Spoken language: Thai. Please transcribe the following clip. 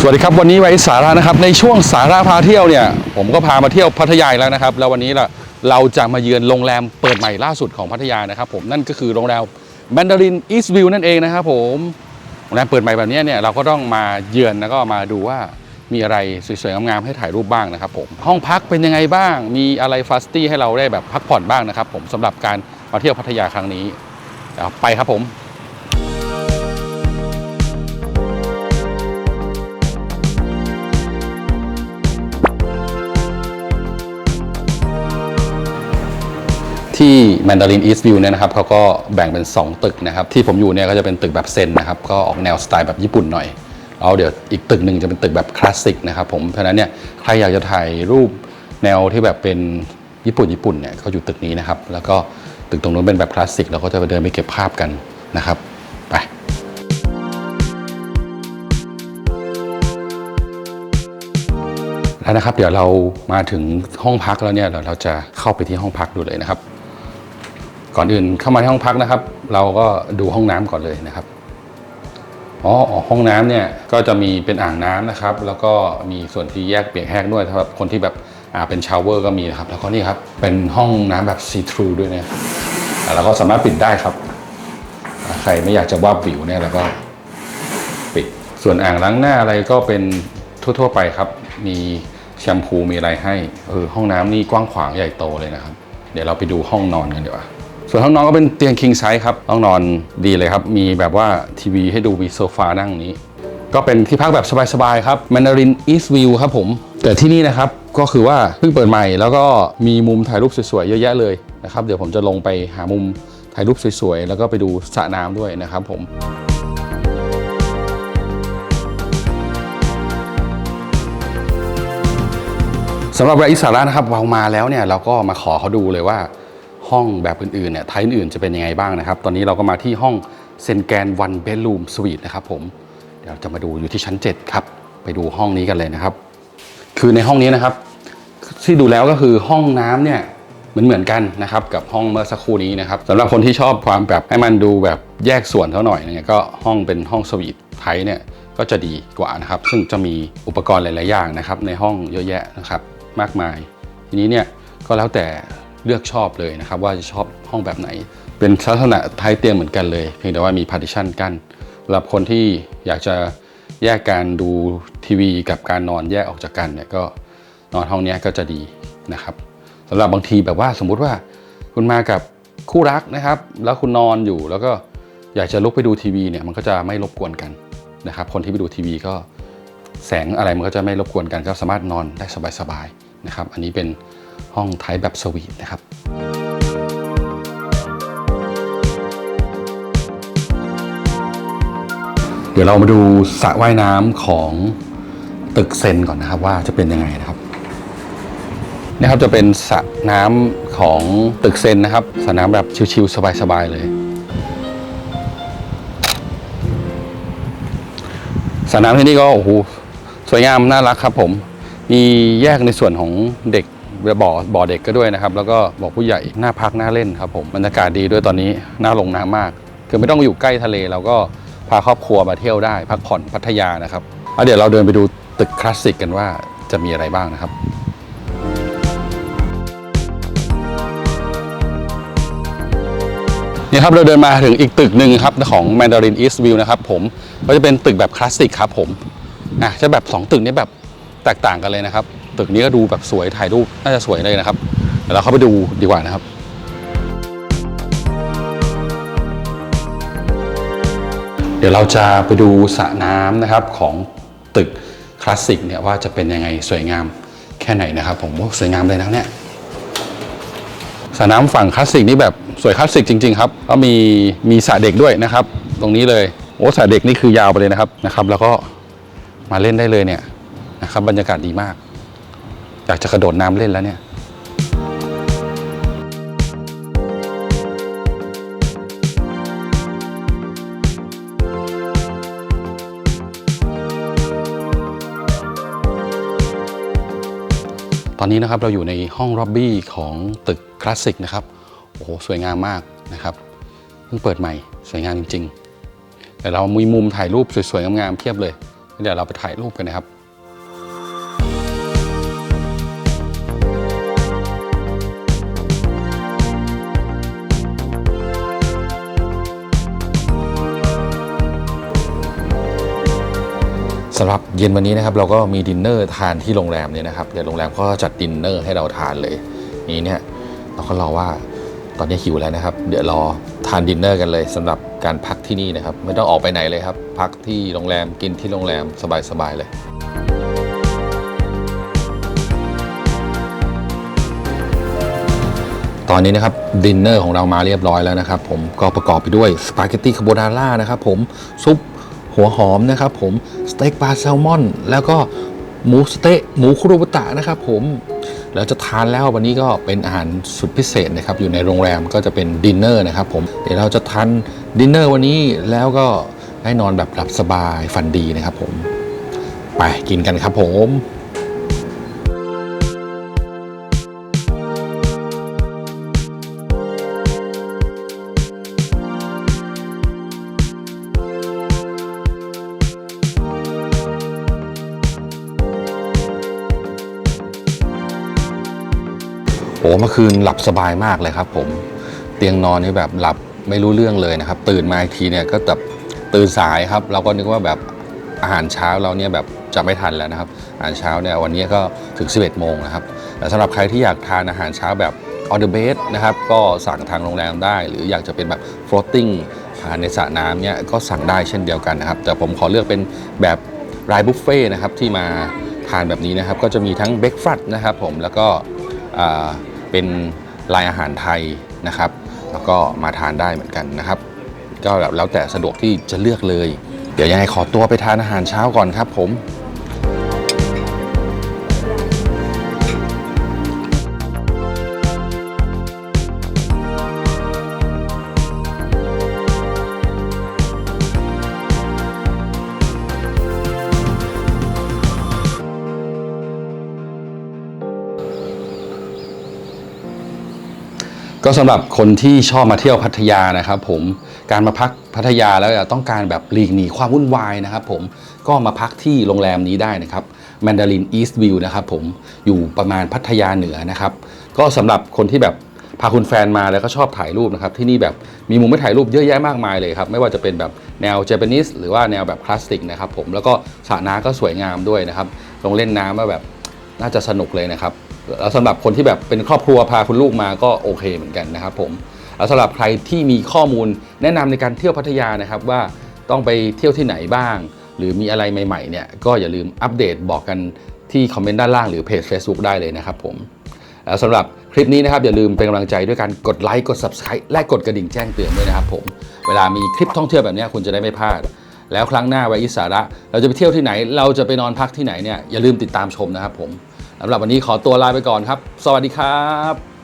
สวัสดีครับวันนี้ไว้สาระนะครับในช่วงสาระพาเที่ยวเนี่ยผมก็พามาเที่ยวพัทยาแล้วนะครับ แล้ววันนี้ล่ะเราจะมาเยือนโรงแรมเปิดใหม่ล่าสุดของพัทยานะครับผมนั่นก็คือโรงแรมแมนดารินอีสต์วิวนั่นเองนะครับผมโรงแรมเปิดใหม่แบบนี้เนี่ยเราก็ต้องมาเยือนแล้วก็มาดูว่ามีอะไรสวยๆงามๆให้ถ่ายรูปบ้างนะครับผมห้องพักเป็นยังไงบ้าง มีอะไรฟาสตี้ให้เราได้แบบพักผ่อนบ้างนะครับผมสำหรับการมาเที่ยวพัทยาครั้งนี้ไปครับผม ที่ Mandarin East View เนี่ยนะครับเขาก็แบ่งเป็น 2 ตึกนะครับ ที่ผมอยู่เนี่ยก็จะเป็นตึกแบบเซนนะครับ ก็ออกแนวสไตล์แบบญี่ปุ่นหน่อยแล้วเดี๋ยวอีกตึกหนึ่งจะเป็นตึกแบบคลาสสิกนะครับผมเพราะฉะนั้นเนี่ยใครอยากจะถ่ายรูปแนวที่แบบเป็นญี่ปุ่นญี่ปุ่นเนี่ยเขาอยู่ตึกนี้นะครับ แล้วก็ตึกตรงนู้นเป็นแบบคลาสสิกเราก็จะไปเดินไปเก็บภาพกันนะครับไปแล้วนะครับเดี๋ยวเรามาถึงห้องพักแล้วเนี่ยเดี๋ยวเราจะเข้าไปที่ห้องพักดูเลยนะครับ ก่อนอื่นเข้ามาที่ห้องพักนะครับ เราก็ดูห้องน้ำก่อนเลยนะครับอ๋อห้องน้ำเนี่ยก็จะมีเป็นอ่างน้ำนะครับ แล้วก็มีส่วนที่แยกเปียกแห้งด้วยสำหรับคนที่แบบอ่าเป็นชาวเวอร์ก็มีนะครับ แล้วก็นี่ครับเป็นห้องน้ำแบบซีทรูด้วยนะอ่าเราก็สามารถปิดได้ครับ ใครไม่อยากจะว่าบวิวเนี่ยเราก็ปิดส่วนอ่างล้างหน้าอะไรก็เป็นทั่ว ๆ ไปครับ มีแชมพูมีอะไรให้เออห้องน้ำนี่กว้างขวางใหญ่โตเลยนะครับ เดี๋ยวเราไปดูห้องนอนกันดีกว่า ส่วนห้องนอนก็เป็นเตียง king size ครับห้องนอนดีเลยครับ มีแบบว่าทีวีให้ดูมีโซฟานั่งนี้ ก็เป็นที่พักแบบสบายๆครับ Mandarin East View ครับผม แต่ที่นี่นะครับก็คือว่าเพิ่งเปิดใหม่ แล้วก็มีมุมถ่ายรูปสวยๆเยอะแยะเลยนะครับเดี๋ยวผมจะลงไปหามุมถ่ายรูปสวยๆแล้วก็ไปดูสระน้ำด้วยนะครับผมสำหรับแวร์อิสาระนะครับเรามาแล้วเนี่ยเราก็มาขอเขาดูเลยว่า ห้องแบบอื่นๆเนี่ยไทยอื่นๆจะเป็นยังไงบ้างนะครับ ตอนนี้เราก็มาที่ห้องเซนแกนวันเบดรูมสวีทนะครับผมเดี๋ยวจะมาดูอยู่ที่ชั้น 7 ครับ ไปดูห้องนี้กันเลยนะครับ คือในห้องนี้นะครับ ที่ดูแล้วก็คือห้องน้ำเนี่ยเหมือนเหมือนกันนะครับกับห้องเมื่อสักครู่นี้นะครับสำหรับคนที่ชอบความแบบให้มันดูแบบแยกส่วนเขาหน่อยเนี่ยก็ห้องเป็นห้องสวีทไทยเนี่ยก็จะดีกว่านะครับ ซึ่งจะมีอุปกรณ์หลาย ๆ อย่างนะครับ ในห้องเยอะแยะนะครับมากมาย ทีนี้เนี่ยก็แล้วแต่ เลือกชอบเลยนะครับว่าจะชอบห้องแบบไหน เป็นลักษณะไทยเตียงเหมือนกันเลย เพียงแต่ว่ามี partition กั้นสำหรับคนที่อยากจะแยกการดูทีวีกับการนอนแยกออกจากกันเนี่ยก็นอนห้องนี้ก็จะดีนะครับสำหรับบางทีแบบว่าสมมุติว่าคุณมากับคู่รักนะครับ แล้วคุณนอนอยู่แล้วก็อยากจะลุกไปดูทีวีเนี่ยมันก็จะไม่รบกวนกันนะครับ คนที่ไปดูทีวีก็แสงอะไรมันก็จะไม่รบกวนกันก็สามารถนอนได้สบายๆนะครับ อันนี้เป็น ห้องไทยแบบสวีทนะครับเดี๋ยวเรามาดูสระว่ายน้ำของตึกเซนก่อนนะครับว่าจะเป็นยังไงนะครับนะครับจะเป็นสระน้ำของตึกเซนนะครับสระน้ำแบบชิลๆสบายๆเลยสระน้ำที่นี่ก็โอ้โหสวยงามน่ารักครับผม มีแยกในส่วนของเด็ก บ่อบ่อเด็กก็ด้วยนะครับ แล้วก็บ่อผู้ใหญ่หน่าพักหน่าเล่นครับผมบรรยากาศดีด้วยตอนนี้น่าลงน้ำมาก คือไม่ต้องอยู่ใกล้ทะเลเราก็พาครอบครัวมาเที่ยวได้ พักผ่อนพัทยานะครับเเดี๋ยวเราเดินไปดูตึกคลาสสิกกันว่าจะมีอะไรบ้างนะครับนี่ครับเราเดินมาถึงอีกตึกหนึ่งครับของ Mandarin East View นะครับผมก็จะเป็นตึกแบบคลาสสิกครับผมอะจะแบบ 2 ตึกนี้แบบแตกต่างกันเลยนะครับ ตึกนี้ก็ดูแบบสวยถ่ายรูปน่าจะสวยเลยนะครับเดี๋ยวเราเข้าไปดูดีกว่านะครับเดี๋ยวเราจะไปดูสระน้ำนะครับของตึกคลาสสิกเนี่ยว่าจะเป็นยังไงสวยงามแค่ไหนนะครับ ผมว่าสวยงามเลยนะเนี่ยสระน้ำฝั่งคลาสสิกนี่แบบสวยคลาสสิกจริง ๆ ครับแล้วมีมีสระเด็กด้วยนะครับ ตรงนี้เลยโอ้สระเด็กนี่คือยาวไปเลยนะครับนะครับ แล้วก็มาเล่นได้เลยเนี่ยนะครับบรรยากาศดีมาก อยากจะกระโดดน้ำเล่นแล้วเนี่ยตอนนี้นะครับเราอยู่ในห้องล็อบบี้ของตึกคลาสสิกนะครับ โอ้โหสวยงามมากนะครับ เพิ่งเปิดใหม่สวยงามจริงๆ แต่เรามีมุมถ่ายรูปสวยๆงามๆเพียบเลย เดี๋ยวเราไปถ่ายรูปกันนะครับ สำหรับเย็นวันนี้นะครับเราก็มีดินเนอร์ทานที่โรงแรมเนี่ยนะครับเดี๋ยวโรงแรมก็จัดดินเนอร์ให้เราทานเลยนี้เนี่ยเราก็รอว่าตอนนี้หิวแล้วนะครับ เดี๋ยวรอทานดินเนอร์กันเลยสำหรับการพักที่นี่นะครับ ไม่ต้องออกไปไหนเลยครับ พักที่โรงแรมกินที่โรงแรมสบายๆเลยตอนนี้นะครับดินเนอร์ของเรามาเรียบร้อยแล้วนะครับ ผมก็ประกอบไปด้วยสปาเกตตี้คาโบนาร่านะครับผมซุป หัวหอมนะครับผมสเต็กปลาแซลมอน แล้วก็หมูสเต๊ะหมูคุโรบุตะนะครับผมแล้วจะทานแล้ววันนี้ก็เป็นอาหารสุดพิเศษนะครับอยู่ในโรงแรมก็จะเป็นดินเนอร์นะครับผมเดี๋ยวเราจะทานดินเนอร์วันนี้แล้วก็ได้นอนแบบหลับสบายฝันดีนะครับผมไปกินกันครับผม โอ้เมื่อคืนหลับสบายมากเลยครับผมเตียงนอนนี่แบบหลับไม่รู้เรื่องเลยนะครับ ตื่นมาอีกทีเนี่ยก็แบบตื่นสายครับ เราก็นึกว่าแบบอาหารเช้าเราเนี่ยแบบจะไม่ทันแล้วนะครับอาหารเช้าเนี่ยวันนี้ก็ถึง 11 โมงนะครับแต่สำหรับใครที่อยากทานอาหารเช้าแบบ on the bed นะครับก็สั่งทางโรงแรมได้ หรืออยากจะเป็นแบบ floating ทานในสระน้ำเนี่ยก็สั่งได้เช่นเดียวกันนะครับ แต่ผมขอเลือกเป็นแบบรายบุฟเฟ่นะครับที่มาทานแบบนี้นะครับ ก็จะมีทั้งเบรกฟาสต์นะครับผมแล้วก็ เป็นลายอาหารไทยนะครับ แล้วก็มาทานได้เหมือนกันนะครับ ก็แบบแล้วแต่สะดวกที่จะเลือกเลย เดี๋ยวยังไงขอตัวไปทานอาหารเช้าก่อนครับผม ก็สำหรับคนที่ชอบมาเที่ยวพัทยานะครับผมการมาพักพัทยาแล้วต้องการแบบหลีกหนีความวุ่นวายนะครับผมก็มาพักที่โรงแรมนี้ได้นะครับ Mandarin East View นะครับผมอยู่ประมาณพัทยาเหนือนะครับ ก็สำหรับคนที่แบบพาคุณแฟนมาแล้วก็ชอบถ่ายรูปนะครับ ที่นี่แบบมีมุมให้ถ่ายรูปเยอะแยะมากมายเลยครับ ไม่ว่าจะเป็นแบบแนวเจแปนิสหรือว่าแนวแบบคลาสสิกนะครับผมแล้วก็สระน้ำก็สวยงามด้วยนะครับลงเล่นน้ำมาแบบน่าจะสนุกเลยนะครับ แล้วสำหรับคนที่แบบเป็นครอบครัวพาคุณลูกมาก็โอเคเหมือนกันนะครับผมแล้วสำหรับใครที่มีข้อมูลแนะนำในการเที่ยวพัทยานะครับว่าต้องไปเที่ยวที่ไหนบ้าง หรือมีอะไรใหม่ๆเนี่ยก็อย่าลืมอัปเดตบอกกันที่คอมเมนต์ด้านล่างหรือเพจ Facebook ได้เลยนะครับผมแล้วสำหรับคลิปนี้นะครับอย่าลืมเป็นกำลังใจด้วยการกดไลค์กด Subscribe และกดกระดิ่งแจ้งเตือนด้วยนะครับผมเวลามีคลิปท่องเที่ยวแบบนี้คุณจะได้ไม่พลาด แล้วครั้งหน้าไว้อิสาระ เราจะไปเที่ยวที่ไหน เราจะไปนอนพักที่ไหนเนี่ยอย่าลืมติดตามชมนะครับผม สำหรับวันนี้ขอตัวลาไปก่อนครับ สวัสดีครับ